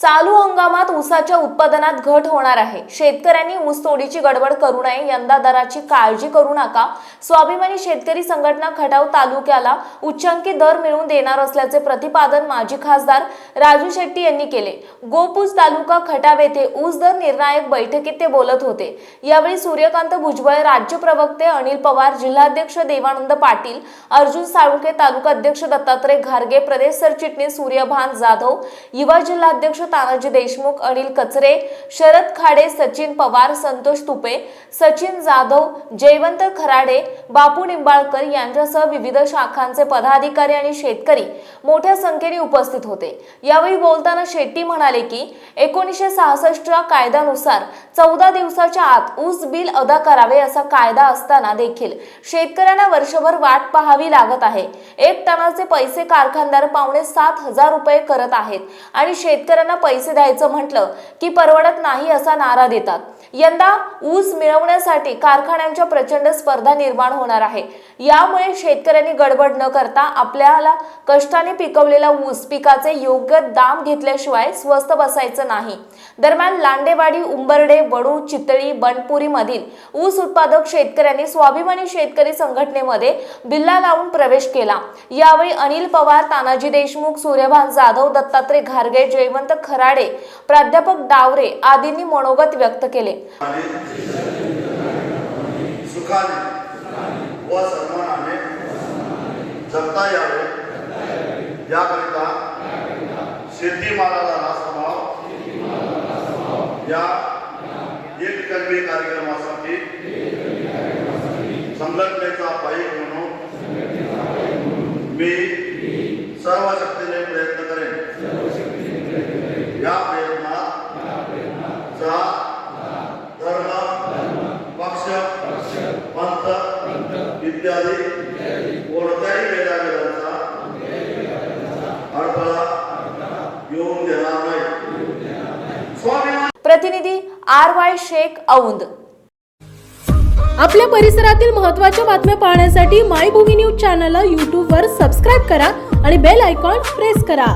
चालू हंगामात ऊसाच्या उत्पादनात घट होणार आहे. शेतकऱ्यांनी ऊस तोडीची गडबड करू नये यंदा दराची काळजी करू नका. स्वाभिमानी शेतकरी संघटना खटाव तालुक्याला उच्चांकी दर मिळवून देणार असल्याचे प्रतिपादन माजी खासदार राजू शेट्टी यांनी केले. गोपूज तालुका खटाव येथे ऊस दर निर्णायक बैठकीत ते बोलत होते. यावेळी सूर्यकांत भुजबळ राज्य प्रवक्ते अनिल पवार जिल्हाध्यक्ष देवानंद पाटील अर्जुन साळुंके तालुका अध्यक्ष दत्तात्रय घारगे प्रदेश सरचिटणीस सूर्यभान जाधव युवा जिल्हाध्यक्ष तानाजी देशमुख अनिल कचरे शरद खाडे सचिन पवार संतोष तुपे सचिन जाधव जयवंत खराडे बापू निंबाळकर यांच्यासह विविध शाखांचे पदाधिकारी आणि शेतकरी मोठ्या संख्येने उपस्थित होते. यावेळी बोलताना शेट्टी म्हणाले की एकोणीसशे सहासष्टच्या कायद्यानुसार चौदा दिवसाच्या आत ऊस बिल अदा करावे असा कायदा असताना देखील शेतकऱ्यांना वर्षभर वाट पाहावी लागत आहे. एक टनाचे पैसे कारखानदार पावणे सात हजार रुपये करत आहेत आणि शेतकऱ्यांना पैसे द्यायचं म्हटलं की परवडत नाही असा नारा देतात. यंदा ऊस मिळवण्यासाठी कारखान्यांच्या प्रचंड स्पर्धा निर्माण होणार आहे. यामुळे शेतकऱ्यांनी गडबड न करता आपल्याला कष्टाने पिकवलेला ऊस पिकाचे योग्य दाम घेतल्याशिवाय स्वस्त बसायचं नाही. दरम्यान लांडेवाडी उंबर्डे वडू चितळी बनपुरी मधील ऊस उत्पादक शेतकऱ्यांनी स्वाभिमानी शेतकरी संघटनेमध्ये बिल्ला लावून प्रवेश केला. यावेळी अनिल पवार तानाजी देशमुख सूर्यभान जाधव दत्तात्रय घारगे जयवंत खराडे प्राध्यापक डावरे आदींनी मनोगत व्यक्त केले. सुखाने व सन्मानाने जगता यावे. याकरिता शेतीमालाला रासभाव या एक कलमी कार्यक्रमासाठी संघटनेचा पाईक म्हणून मी सर्व इत्यादी कोणत्याही भेदाभेदांचा अडथळा येऊन देणार नाही. प्रतिनिधी आर वाय शेख औंद. आपल्या परिसरातील महत्त्वाच्या बातम्या पाहण्यासाठी मायभूमी न्यूज चॅनलला यूट्यूबवर सबस्क्राईब करा आणि बेल आयकॉन प्रेस करा.